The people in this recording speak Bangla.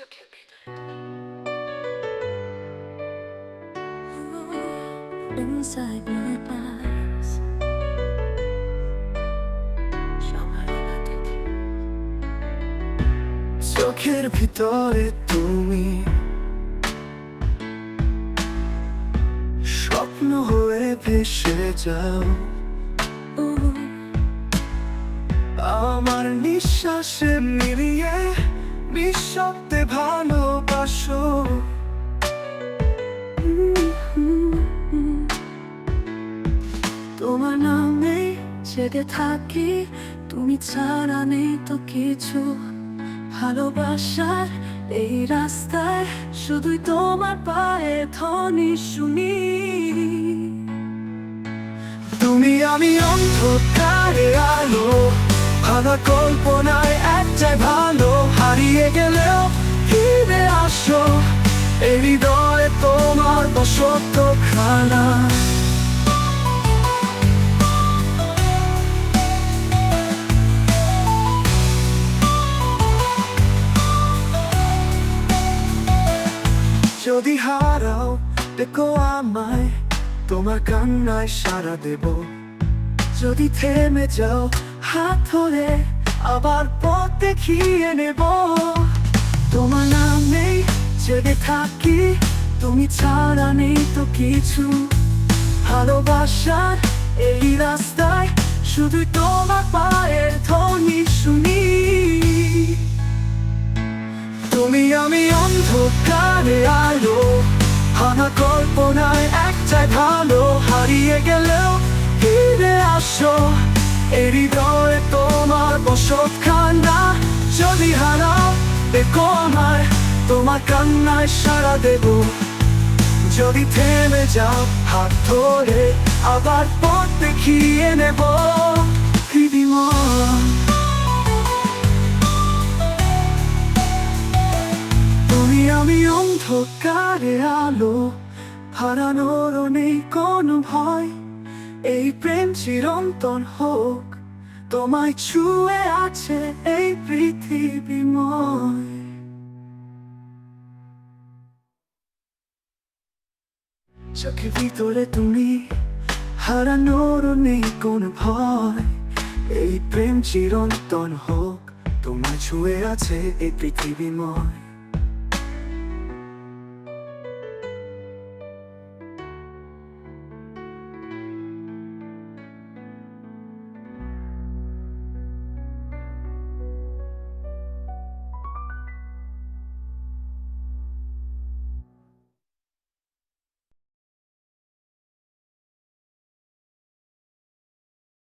চোখের ভিতরে inside my eyes. সকালবেলাতে চোখের ভিতরে তুমি। স্বপ্ন হয়ে ভেসে যাও। আমার নিঃশ্বাসে মিলিয়ে নিঃশব্দে ভালোবাসো। তোমার নামে জেগে থাকি, তুমি ছাড়া নেই তো কিছু। ভালোবাসার এই রাস্তায় শুধুই তোমার পায়ে ধ্বনি শুনি। তুমি আমি অন্ধকারে আলো, ভাঙা কল্পনায় একটাই ভালো, হারিয়ে আসো এই হৃদয়ে তোমার বসত খানা যদি হারাও, দেখো আমায়, তোমার কান্নায় সারা দেব। যদি থেমে যাও, হাত ধরে আবার পথ দেখিয়ে নেব। জেগে থাকি, তুমি ছাড়া নেই তো কিছু। ভালোবাসার এই রাস্তায় শুধু তোমার পায়ের ধ্বনি শুনি। তুমি আমি অন্ধকারে আলো, ভাঙা কল্পনায় একটাই ভালো, হারিয়ে গেলেও ফিরে আসো। এই হৃদয়ে তোমার বসত খানা যদি হারাও আমায়। তোমার কান্নায় সারা দেব। যদি থেমে যাও, হাত ধরে আবার পথ দেখিয়ে নেব। তুমি আমি অন্ধকারে আলো, হারানোর নেই কোনো ভয়। এই প্রেম চিরন্তন হোক, তোমায় ছুঁয়ে আছে এই পৃথিবীময় চোখের ভিতরে তুমি, হারানোর নেই কোন ভয়। এই প্রেম চিরন্তন হোক তোমার ছুঁয়ে আছে এই পৃথিবীময়